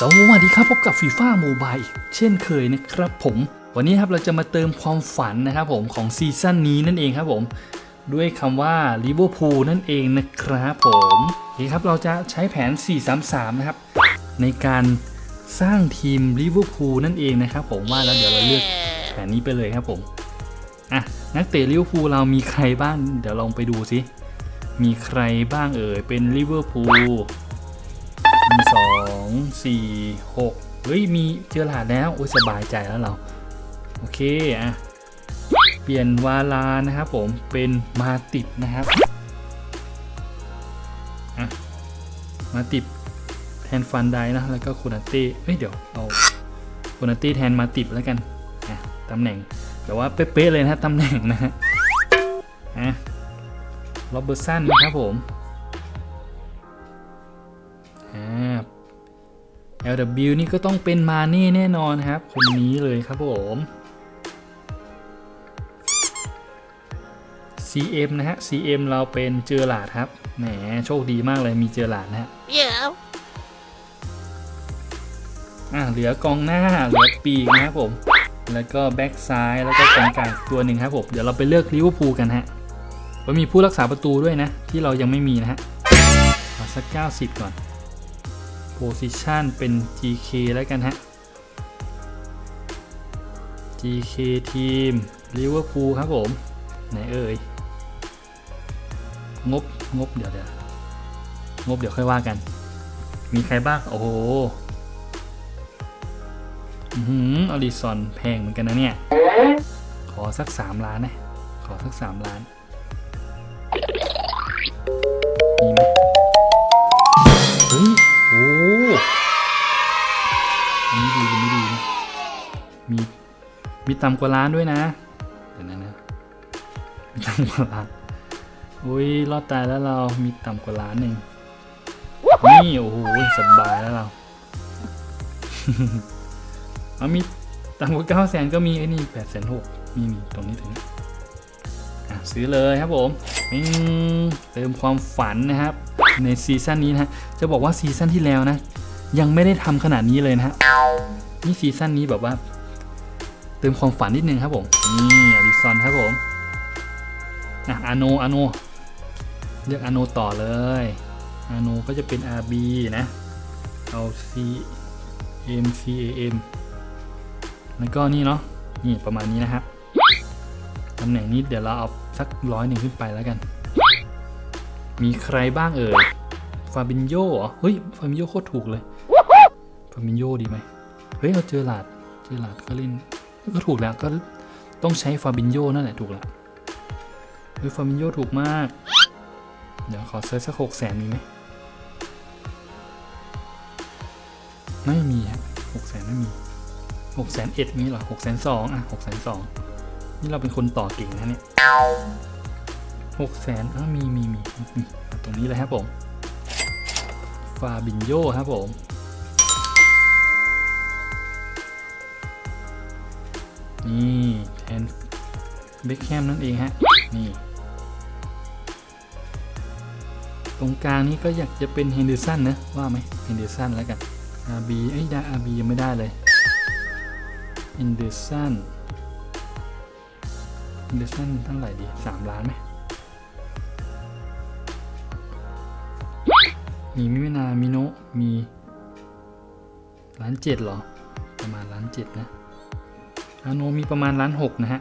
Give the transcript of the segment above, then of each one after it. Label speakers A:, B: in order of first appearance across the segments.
A: สวัสดีครับพบกับฟีฟ่าโมบายเช่นเคยนะครับผมวันนี้ครับเราจะมาเติมความฝันนะครับผมของซีซั่นนี้นั่นเองครับผมด้วยคำว่าลิเวอร์พูลนั่นเองนะครับผมโอเคครับเราจะใช้แผน 4-3-3 นะครับ ในการสร้างทีมลิเวอร์พูลนั่นเองนะครับผมว่าแล้วเดี๋ยวเราเลือกแผนนี้ไปเลยครับผมอะนักเตะลิเวอร์พูลเรามีใครบ้างเดี๋ยวลองไปดูสิมีใครบ้างเอ่ยเป็นลิเวอร์พูล 4 6 เฮ้ย มีเจอรหัสแล้ว โอ้ยสบายใจแล้วเรา โอเค อะ เปลี่ยนวาลานะครับผมเป็นมาติดนะครับมาติดแทนฟันไดนะ แล้วก็คูนาเต้เฮ้ย เดี๋ยวเอาคูนาเต้แทนมาติดแล้วกันนะตำแหน่งแต่ว่าเป๊ะๆเลยนะตำแหน่งนะฮะอะโรเบอร์สันนะครับผม LW นี่ก็ต้องเป็นมาเน่แน่นอนครับ คนนี้เลยครับผม CM นะฮะ CM เราเป็นเจอหลาดครับ แหมโชคดีมากเลยมีเจอหลาดนะฮะ
B: Yeah.
A: อะเหลือกองหน้า เหลือปีกนะครับผม แล้วก็แบ็กซ้ายแล้วก็กองกลางตัวหนึ่งครับผม เดี๋ยวเราไปเลือกลิเวอร์พูลกันฮะว่ามีผู้รักษาประตูด้วยนะ ที่เรายังไม่มีนะฮะเอาสัก 90 ก่อน โพซิชันเป็น GK แล้วกันฮะ GK ทีมลิเวอร์พูลครับผม ไหนเอ่ย งบ งบ เดี๋ยวเดี๋ยวงบเดี๋ยวค่อยว่ากัน มีใครบ้าง โอ้โหอือหืออลิซอนแพงเหมือนกันนะเนี่ย ขอสัก 3 ล้านนะ ขอสัก 3 ล้าน มีต่ำกว่าล้านด้วยนะเดี๋ยวนะนะมีต่ำกว่าล้านอุ้ยรอดตายแล้วเรามีต่ำกว่าล้านหนึ่งนี่โอ้โหสบายแล้วเราเอามีต่ำกว่าเก้าแสนก็มีไอ้นี่แปดแสนหกมีมีตรงนี้ถึงซื้อเลยครับผมเติมความฝันนะครับ ในซีซั่นนี้นะจะบอกว่าซีซั่นที่แล้วนะ ยังไม่ได้ทำขนาดนี้เลยนะฮะนี่ซีซั่นนี้แบบว่า ติมความฝันนิดนึงครับผม นี่อลิซอนครับผมอะอาโนอาโนเลือกอาโนต่อเลยอาโนก็จะเป็น RB นะ เอา C M C A M แล้วก็นี่เนาะ นี่ประมาณนี้นะครับตำแหน่งนี้เดี๋ยวเราเอาสักร้อยหนึ่งขึ้นไปแล้วกัน มีใครบ้างเอ่ย ฟาบินโยเหรอ เฮ้ย ฟาบินโยโคตรถูกเลย ฟาบินโยดีไหม เฮ้ย เราเจอหลาด เจอหลาดก็เล่น ก็ถูกแล้วก็ต้องใช้ฟาบินโยนั่นแหละถูกแล้วเฮ้ยฟาบินโยถูกมาก เดี๋ยวขอเซิร์ชสักหกแสนมีไหมไม่มีฮะหกแสนไม่มีหกแสนเอ็ดนี้เหรอหกแสนสองอะหกแสนสองนี่เราเป็นคนต่อเก่งนะเนี่ยหกแสนอ้ามีมีมีมีตรงนี้เลยครับผมฟาบินโยครับผม นี่แทนเบคแฮมนั่นเองฮะ นี่ ตรงกลางนี้ก็อยากจะเป็นเฮนเดอร์สันนะ ว่าไหมเฮนเดอร์สันแล้วกันอาบีเอ้ด้อาบียังไม่ได้เลยเฮนเดอร์สันเฮนเดอร์สันเท่าไหร่ดีสามล้านไหมมีมิเมนามิโนะมีล้านเจ็ดหรอ ประมาณล้านเจ็ดนะ อาโนมีประมาณล้านหกนะฮะ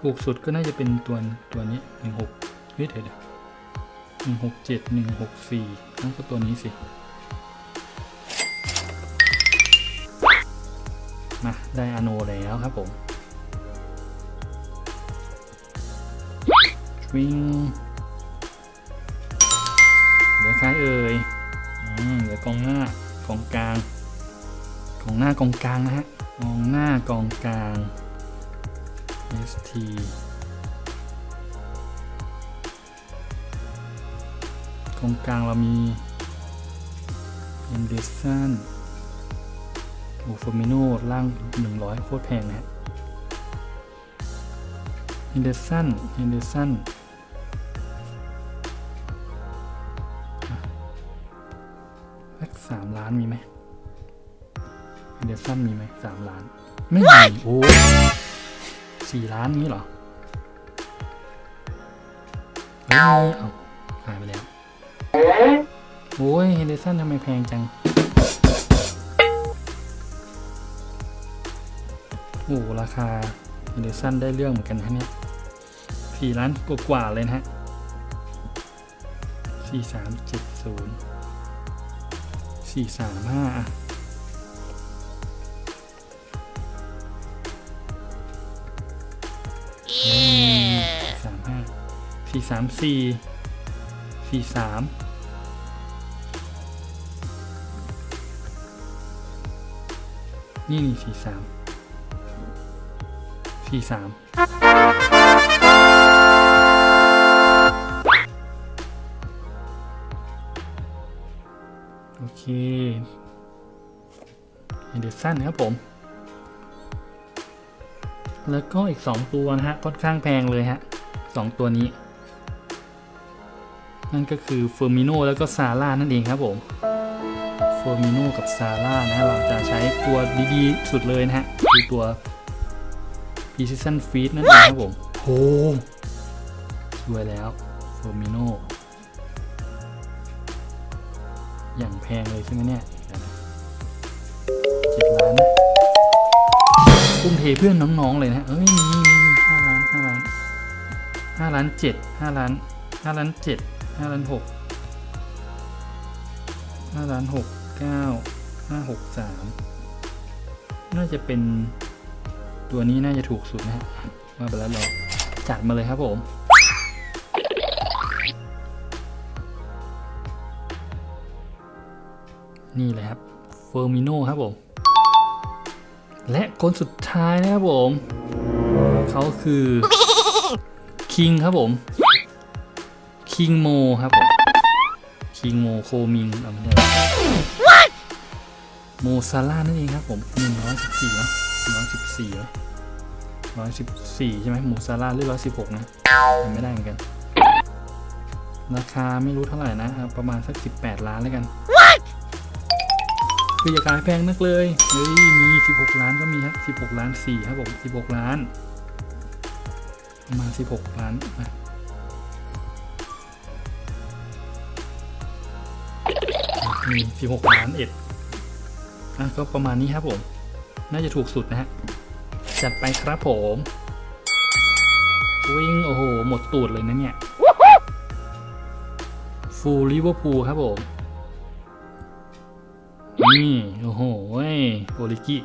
A: ถูกสุดก็น่าจะเป็นตัวตัวนี้หนึ่งหกเฮ้ยเดี๋ยวหนึ่งหกเจ็ดหนึ่งหกสี่นั่นก็ตัวนี้สิ มาได้อาโนแล้วครับผมวิ่งเหลือใครเอ่ยอืมเหลือกองหน้ากองกลาง กองหน้ากองกลางนะฮะ กองหน้ากองกลาง ST กองกลางเรามีเอนเดสันโอฟมิโนล่าง 100 โคตรแพงนะฮะเอนเดสันเอนเดสันสักสามล้านมีไหม เดซันมีไหมสามล้าน ไม่มี โอ้สี่ล้านนี้เหรอเฮ้ยมีเอาหายไปแล้ว โอ้ยเฮเดซันทำไมแพงจัง โอ้ราคาเฮเดซันได้เรื่องเหมือนกันนะเนี่ยสี่ล้านกว่าๆเลยนะฮะสี่สามเจ็ดศูนย์สี่สามห้า สี่สามสี่สี่สามนี่นี่สี่สามสี่สามโอเคเดี๋ยวสั้นนะครับผม แล้วก็อีก 2 ตัวนะฮะ ค่อนข้างแพงเลยฮะสองตัวนี้ นั่นก็คือเฟอร์มิโนแล้วก็ซาร่านั่นเองครับผมเฟอร์มิโนกับซาร่านะเราจะใช้ตัวดีๆ สุดเลยนะฮะ คือตัว Precision Feed นั่นเองครับผมโหสวยแล้วเฟอร์มิโนอย่างแพงเลยใช่ไหมเนี่ยเดี๋ยวนะเจ็ดล้านนะทุ่มเทเพื่อนน้องๆเลยนะเอ้ยมีมีห้าล้านห้าล้านห้าล้านเจ็ดห้าล้านห้าล้านเจ็ด ห้าล้านหกห้าล้านหกเก้าห้าหกสามน่าจะเป็นตัวนี้น่าจะถูกสุดนะฮะมาไปแล้วเราจัดมาเลยครับผมนี่เลยครับเฟอร์มิโนครับผม และคนสุดท้ายนะครับผม เขาคือคิงครับผม คิงโมครับผมคิงโมโคมิงเอาไม่ได้โมซาร่านั่นเองครับผมหนึ่งร้อยสิบสี่เนาะร้อยสิบสี่ร้อยสิบสี่ใช่ไหมโมซาร่าหรือร้อยสิบหกนะจำไม่ได้เหมือนกัน ราคาไม่รู้เท่าไหร่นะครับประมาณสักสิบแปดล้านแล้วกันคืออย่าขายแพงนักเลยเฮ้ยมี16ล้านก็มีครับ16ล้าน4ครับผม16ล้านประมาณ16ล้านอะ มี16ล้านเอ็ดอะก็ประมาณนี้ครับผม น่าจะถูกสุดนะฮะ จัดไปครับผม วิ่ง โอ้โห หมดตูดเลยนะเนี่ย ฟูลลิเวอร์พูลครับผม นี่ โอ้โหโอริกิ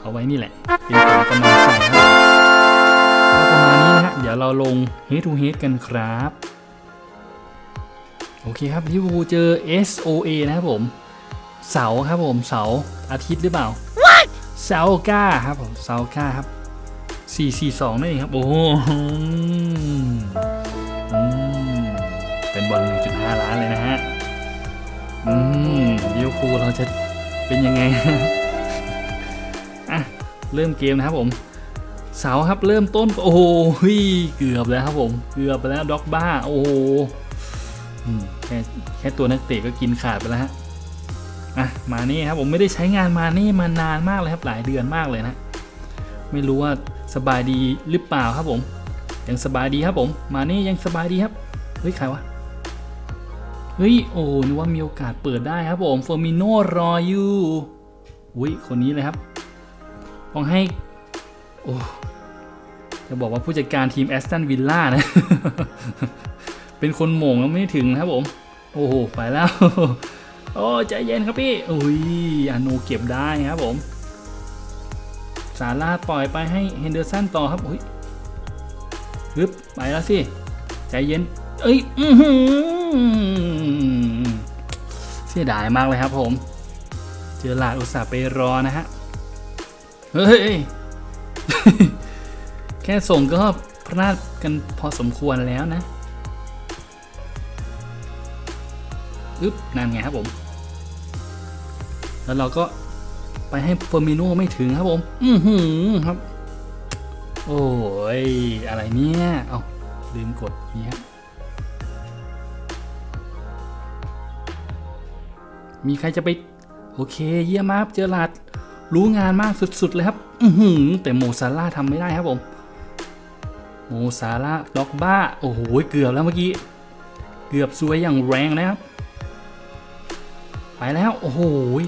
A: เอาไว้นี่แหละ เป็นผลกำลังใจครับประมาณนี้นะฮะ เดี๋ยวเราลง head to head กันครับ โอเคครับลิเวอร์พูลเจอ SOA นะครับผม เสาร์ครับผมเสาร์อาทิตย์หรือเปล่าเสาร์ก้าครับผมเสาร์ก้าครับ 442นั่นเองครับ โอ้โหอืมเป็นบอล1.5 ล้านเลยนะฮะ อืมลิเวอร์พูลเราจะเป็นยังไงอะเริ่มเกมนะครับผมเสาครับเริ่มต้นโอ้โหเฮ้ยเกือบแล้วครับผม เกือบไปแล้วด็อกบ้า โอ้โหอืมแค่แค่ตัวนักเตะก็กินขาดไปแล้วฮะอะมานี่ครับผมไม่ได้ใช้งานมานี่มานานมากเลยครับหลายเดือนมากเลยนะ ไม่รู้ว่าสบายดีหรือเปล่าครับผม ยังสบายดีครับผม มานี่ยังสบายดีครับเฮ้ยใครวะเฮ้ยโอ้นึกว่ามีโอกาสเปิดได้ครับผมเฟอร์มิโนรออยู่อุ้ยคนนี้เลยครับต้องให้โอ้จะบอกว่าผู้จัดการทีมแอสตันวิลล่านะ เป็นคนโหม่งแล้วไม่ถึงนะครับผม โอ้โห ไปแล้ว โอ้ใจเย็นครับพี่ อุ้ยอาโนเก็บได้ครับผม สาราปล่อยไปให้เฮนเดอร์สันต่อครับ อุ้ยฮึบไปแล้วสิ ใจเย็น เอ้ยอือหือเสียดายมากเลยครับผม เจอหลาดอุตส่าห์ไปรอนะฮะ เฮ้ย แค่ส่งก็พลาดกันพอสมควรแล้วนะ อึ๊บนั่นไงครับผม แล้วเราก็ไปให้เฟอร์มิโนไม่ถึงครับผม อือหือครับ โอ้ย อะไรเนี่ย เอาลืมกดเนี้ยมีใครจะไป โอเค เยี่ยมมากเจอหลาดรู้งานมากสุดๆเลยครับ อือหือแต่โมซาร่าทำไม่ได้ครับผม โมซาร่าล็อกบ้า โอ้โห เกือบแล้วเมื่อกี้ เกือบซวยอย่างแรงนะครับ ไปแล้ว โอ้โห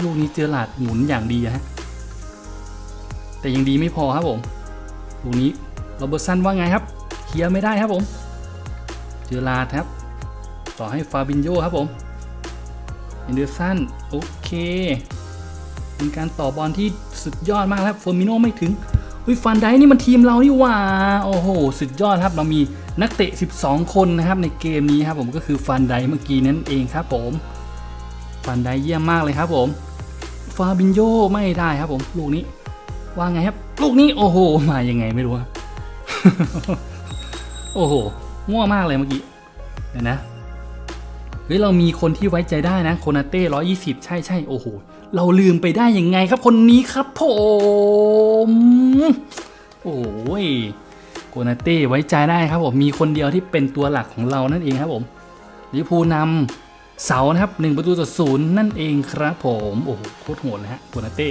A: ลูกนี้เจอหลาดหมุนอย่างดีฮะแต่ยังดีไม่พอครับผมลูกนี้โรเบอร์สันว่าไงครับเคลียร์ไม่ได้ครับผม เจอหลาดครับ ต่อให้ฟาบินโยครับผมเอนเดอร์สันโอเค เป็นการต่อบอลที่สุดยอดมากครับเฟอร์มิโนไม่ถึงวิฟันไดนี่มันทีมเรานี่หว่า โอ้โห สุดยอดครับ เรามีนักเตะ 12 คนนะครับในเกมนี้ครับผมก็คือฟันไดเมื่อกี้นั่นเองครับผม ฟันได้เยี่ยมมากเลยครับผมฟาบินโยไม่ได้ครับผม ลูกนี้ ว่าไงครับ ลูกนี้โอ้โห มายังไงไม่รู้ครับโอ้โหมั่วมากเลยเมื่อกี้เดี๋ยวนะเฮ้ยเรามีคนที่ไว้ใจได้นะโคนาเต้ร้อยี่สิบใช่ใช่โอ้โห เราลืมไปได้ยังไงครับคนนี้ครับผมโอ้ยโคนาเต้ไว้ใจได้ครับผมมีคนเดียวที่เป็นตัวหลักของเรานั่นเองครับผมลิพูนำ เสานะครับหนึ่งประตูต่อศูนย์นั่นเองครับผมโอ้โหโคตรโหดเลยฮะโคนาเต้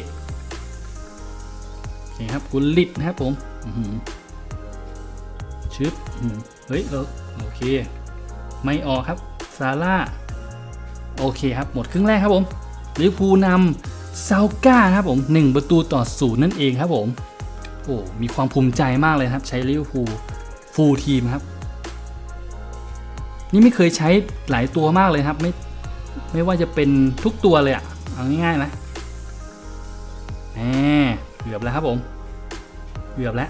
A: โอเครับกุลิตนะครับผมชึบเฮ้ยเราโอเค ไม่ออกครับซาร่าโอเคครับ หมดครึ่งแรกครับผมลิเวอร์พูลนำเซาก้าครับผม1ประตูต่อศูนย์นั่นเองครับผมโอ้มีความภูมิใจมากเลยครับ ใช้ลิเวอร์พูลฟูลทีมครับ นี่ไม่เคยใช้หลายตัวมากเลยครับ ไม่ไม่ว่าจะเป็นทุกตัวเลยอะเอาง่ายๆนะแหมเกือบแล้วครับผมเกือบแล้ว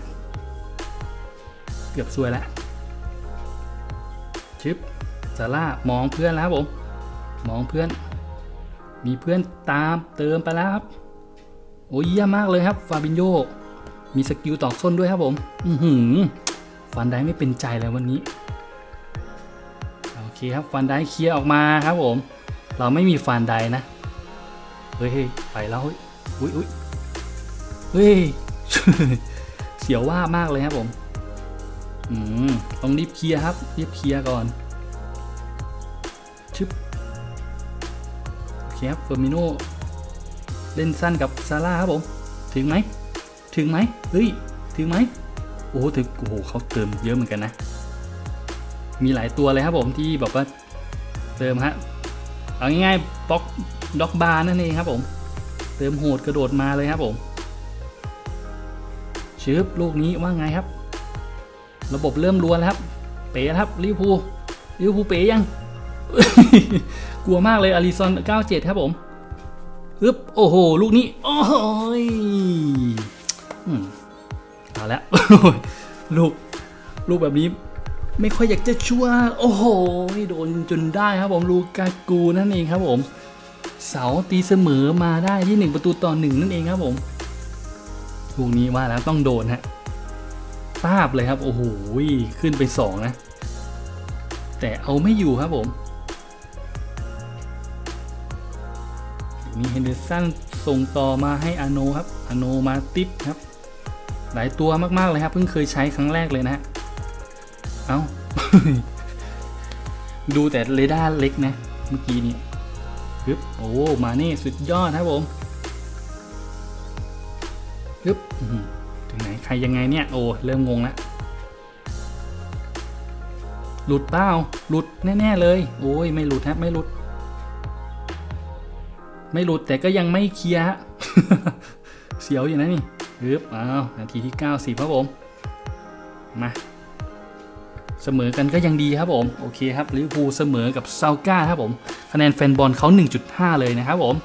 A: เกือบซวยแล้วชิปซาร่ามองเพื่อนแล้วครับผมมองเพื่อน มีเพื่อนตามเติมไปแล้วครับโอ้ยเยี่ยมมากเลยครับฟาบินโยมีสกิลตอกส้นด้วยครับผม อือหือฟันได้ไม่เป็นใจเลยวันนี้ คครับฟันได้เคลียร์ออกมาครับผม เราไม่มีฟันได้นะ เฮ้ยไปแล้วอุ้ยอุ้ยเฮ้ยเสียวว่ามากเลยครับผมอืมต้องรีบเคลียร์ครับรีบเคลียร์ก่อนชึบโอเคครับเฟอร์มิโนเล่นสั้นกับซาร่าครับผม ถึงไหม ถึงไหมเฮ้ย ถึงไหม โอ้ถึงโอ้โหเขาเติมเยอะเหมือนกันนะ มีหลายตัวเลยครับผมที่แบบว่าเติมฮะเอาง่ายๆบ็อกด็อกบาร์นั่นเองครับผม เติมโหดกระโดดมาเลยครับผมชึบลูกนี้ว่าไงครับ ระบบเริ่มรวนแล้วครับ เป๋ครับลิวพูลิวพูเป๋ยัง กลัวมากเลยอาริซอน 97 ครับผมอึ๊บโอ้โห ลูกนี้ โอ้ยอืมเอาละลูก ลูกแบบนี้ ไม่ค่อยอยากจะชัวโอ้โหโดนจนได้ครับผมลูกากูนั่นเองครับผม เสาตีเสมอมาได้ที่ 1 ประตูต่อหนึ่งนั่นเองครับผมลูกนี้ว่าแล้วต้องโดนฮะปาบเลยครับ โอ้โหขึ้นไป 2 นะ แต่เอาไม่อยู่ครับผมมีเฮนเดอร์สันส่งต่อมาให้อโนครับอโนมาติปครับ หลายตัวมากๆเลยครับ เพิ่งเคยใช้ครั้งแรกเลยนะฮะ เอาดูแต่เรดาร์เล็กนะ เมื่อกี้นี้ปึ๊บโอ้ มานี่สุดยอดครับผมปึ๊บถึงไหน ใครยังไงเนี่ย โอ้ เริ่มงงแล้ว หลุดเปล่า หลุดแน่ ๆ เลย โอ้ย ไม่หลุดฮะไม่หลุด ไม่หลุดแต่ก็ยังไม่เคลียร์เสียวอยู่นะนี่ปึ๊บอ้าว นาทีที่ 90ครับผม มา เสมอกันก็ยังดีครับผม โอเคครับลิเวอร์พูลเสมอกับเซาก้าครับผม คะแนนแฟนบอลเขา1.5 เลยนะครับผม